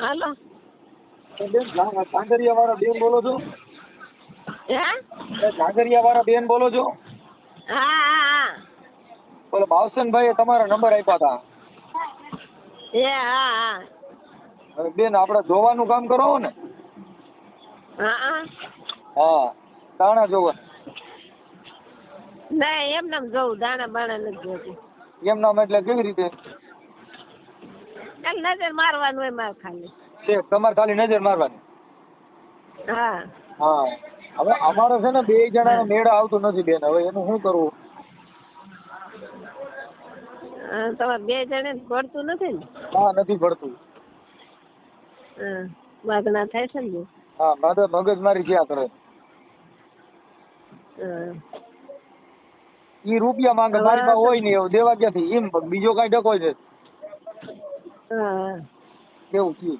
હાલો. બેન ઝાંગરિયા વાળા બેન બોલો છો? હે? ઝાંગરિયા વાળા બેન બોલો છો? હા હા બોલો ભાવસનભાઈએ તમારા નંબર આપ્યા હતા એ હા હા. હવે બેન આપણે જોવાનું કામ કરો ને. હા હા. હા દાણા જોવા. ના એમ એમ જોઉં દાણા બાણા નથી જોતી એમ નામ એટલે કેવી રીતે? ખાલી નજર મારવાનું હોય મારે ખાલી. છે તમારે ખાલી નજર મારવાની. હા. હા. હવે અમારે છે ને બે જણા મેળા આવતું નથી બેન. હવે એનું શું કરવું? તમારે બે જણે ભરતું નથી ને? હા નથી ભરતું વાગના થાય છે ને? હા મારે મગજ મારી ક્યાં કરે? ઈ રૂપિયા માંગે મારી પાસે હોય નહીં. એવું દેવા ક્યાંથી? એમ બીજો કઈ ડકો છે. હા કેવું થયું